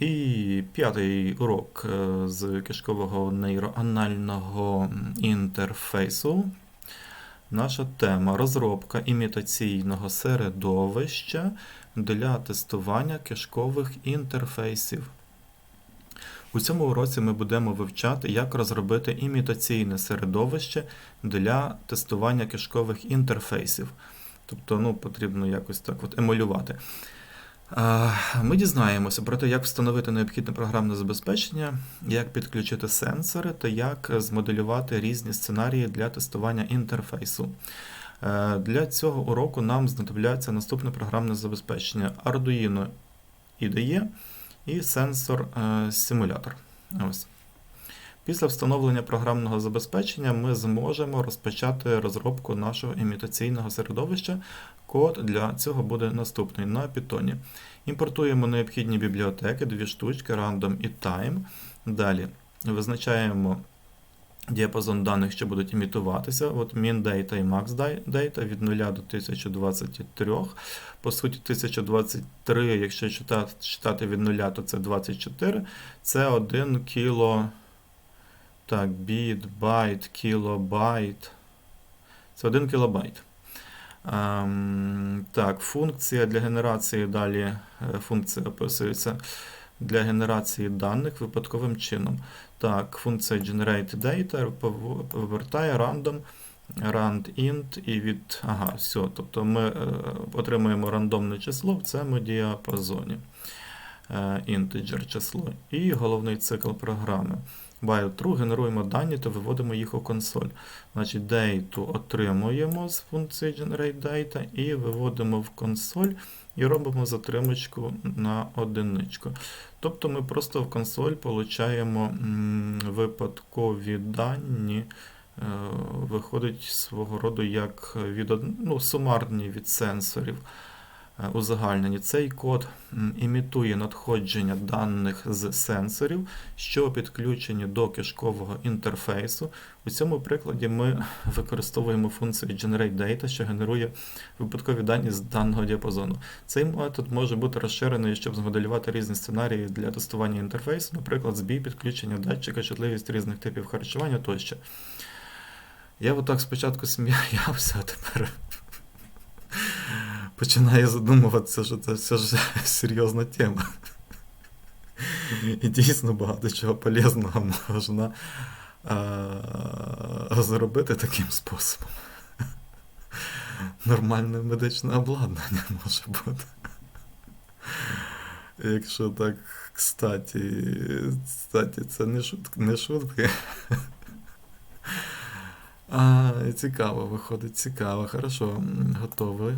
І п'ятий урок е, з кишкового нейроанального інтерфейсу. Наша тема розробка імітаційного середовища для тестування кишкових інтерфейсів. У цьому уроці ми будемо вивчати, як розробити імітаційне середовище для тестування кишкових інтерфейсів. Тобто, ну, потрібно якось так от емулювати. Ми дізнаємося про те, як встановити необхідне програмне забезпечення, як підключити сенсори та як змоделювати різні сценарії для тестування інтерфейсу. Е, Для цього уроку нам знадобляться наступне програмне забезпечення Arduino IDE і сенсор е, симулятор. Ось. Після встановлення програмного забезпечення ми зможемо розпочати розробку нашого імітаційного середовища. Код для цього буде наступний на Python. Імпортуємо необхідні бібліотеки, дві штучки, random і time. Далі визначаємо діапазон даних, що будуть імітуватися. От min data і max data від 0 до 1023. По суті, 1023, якщо читати від 0, то це 24. Це 1 кіло. Так, біт, байт, кілобайт. Це 1 кілобайт. Ем, так, функція для генерації далі е, функція описується для генерації даних випадковим чином. Так, функція generate data повертає random, rand int і від. Ага, все. Тобто ми е, отримуємо рандомне число в цьому діапазоні. Е, integer число. І головний цикл програми. While генеруємо дані та виводимо їх у консоль. Значить, data отримуємо з функції generate і виводимо в консоль і робимо затримочку на одиничку. Тобто ми просто в консоль получаємо випадкові дані, е, виходить свого роду як від, ну, сумарні від сенсорів е, узагальнені. Цей код імітує надходження даних з сенсорів, що підключені до кишкового інтерфейсу. У цьому прикладі ми використовуємо функцію GenerateData, що генерує випадкові дані з даного діапазону. Цей метод може бути розширений, щоб змоделювати різні сценарії для тестування інтерфейсу, наприклад, збій, підключення датчика, чутливість різних типів харчування тощо. Я отак спочатку сміявся, а тепер починаю задумуватися, що це все ж серйозна тема. І дійсно багато чого полезного можна а, зробити таким способом. Нормальне медичне обладнання може бути. Якщо так, кстати, кстати, це не шутки, не шутки. А, цікаво виходить, цікаво. Хорошо, готовий.